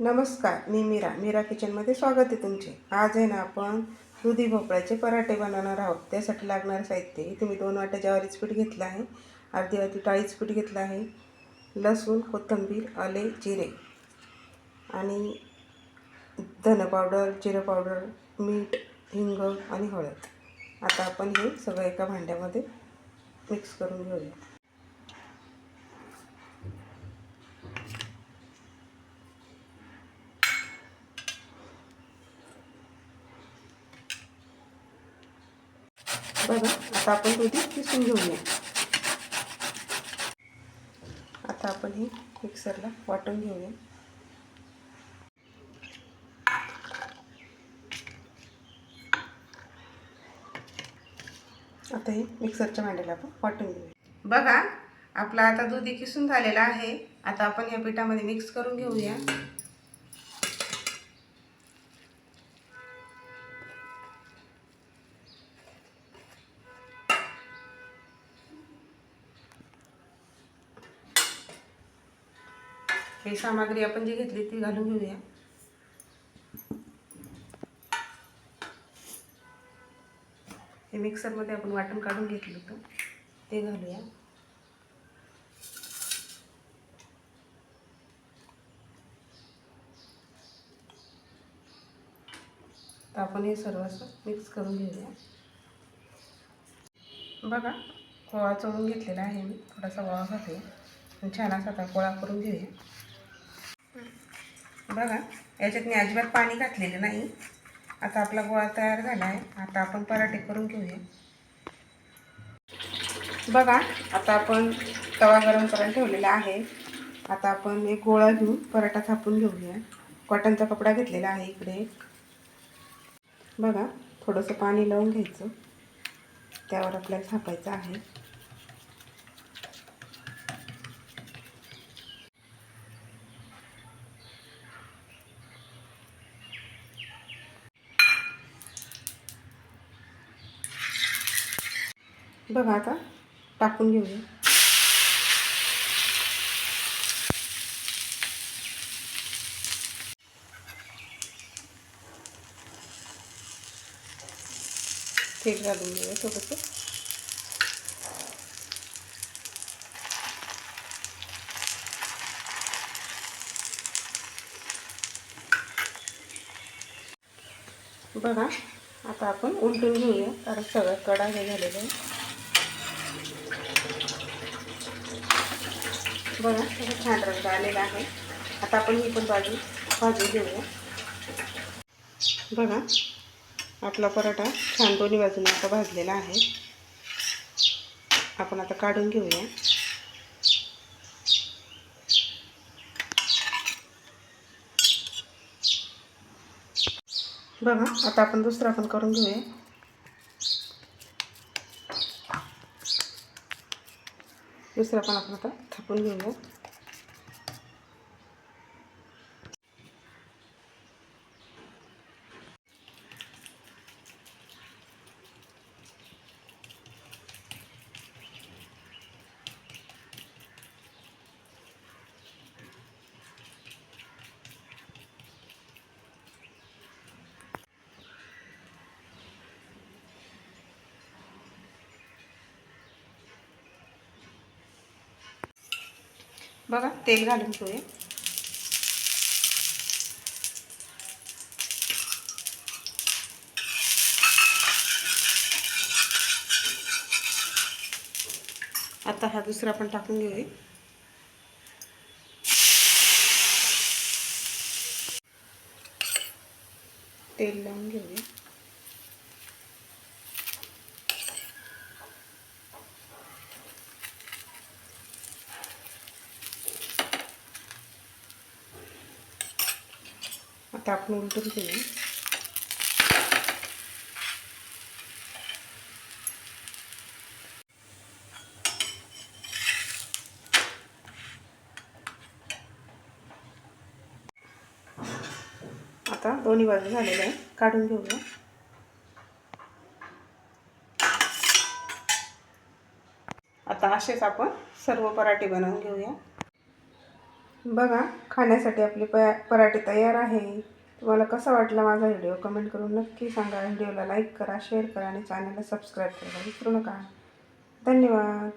नमस्कार मी मीरा. मीरा किचनमध्ये स्वागत आहे तुमचे. आज आहे ना आपण दुधी भोपळ्याचे पराठे बनवणार आहोत. त्यासाठी लागणारं साहित्य इथे मी दोन वाट्या ज्वारीचं पीठ घेतलं आहे. अर्धी वाटी डाळीचं पीठ घेतलं आहे. लसूण कोथिंबीर आले जिरे. आणि धन पावडर जिरं पावडर मीठ हिंग आणि हळद. आता आपण हे सगळं एका भांड्यामध्ये मिक्स करून घेऊया. बघा आता आपण दुधी किसून घेऊया. आता आपण हे मिक्सरला वाटून घेऊया. आता हे मिक्सरच्या मांडीला आपण वाटून घेऊया. बघा आपला आता दुधी किसून झालेला आहे. आता आपण या पिठामध्ये मिक्स करून घेऊया. हे सामग्री आपण जी घेतली ती घालून घेऊया. हे मिक्सरमध्ये आपण वाटण काढून घेतलं होतं. ते घालूया. तर आपण हे सर्व असं मिक्स करून घेऊया. बघा गोळा चोळून घेतलेला आहे मी. थोडासा गोळा घालूया छान असा आता गोळा करून घेऊया. बघा याच्यात मी अजिबात पाणी घातलेलं नाही. आता आपला गोळा तयार झाला आहे आता आपण पराठे करून घेऊया. बघा आता आपण तवा गरम करायला ठेवलेला आहे. आता आपण एक गोळा घेऊन पराठा थापून घेऊया. कॉटनचा कपडा घेतलेला आहे इकडे बघा थोडंसं पाणी लावून घ्यायचं. त्यावर आपल्याला थापायचं आहे. बघा आता टाकून घेऊया. तेल घालून घेऊया थोडंसं. बघा आता आपण उलटून घेऊया. कारण सगळं कडा हे झालेलं आहे. बघा सगळं छान रंग आलेला आहे. आता आपण ही पण बाजू भाजून घेऊया. बघा आपला पराठा छान दोन्ही बाजूने आता भाजलेला आहे. आपण आता काढून घेऊया. बघा आता आपण दुसरा पण करून घेऊया. दुसरा पण आपण आता थापून घेऊया. बघा तेल घालून ठेवूया. आता हा दुसरा पण टाकून घेऊया. तेल लावून घेऊया. आता आपण उलटून घेऊया आता दोन्ही बाजू झालेल्या आहे काढून घेऊया. आता असेच आपण सर्व पराठे बनवून घेऊया. बघा खाण्यासाठी आपले प पराठे तयार आहे. तुम्हाला कसा वाटला माझा व्हिडिओ? कमेंट करून नक्की सांगा. व्हिडिओला लाईक करा शेअर करा आणि चॅनलला सबस्क्राईब करायला विसरू नका. धन्यवाद.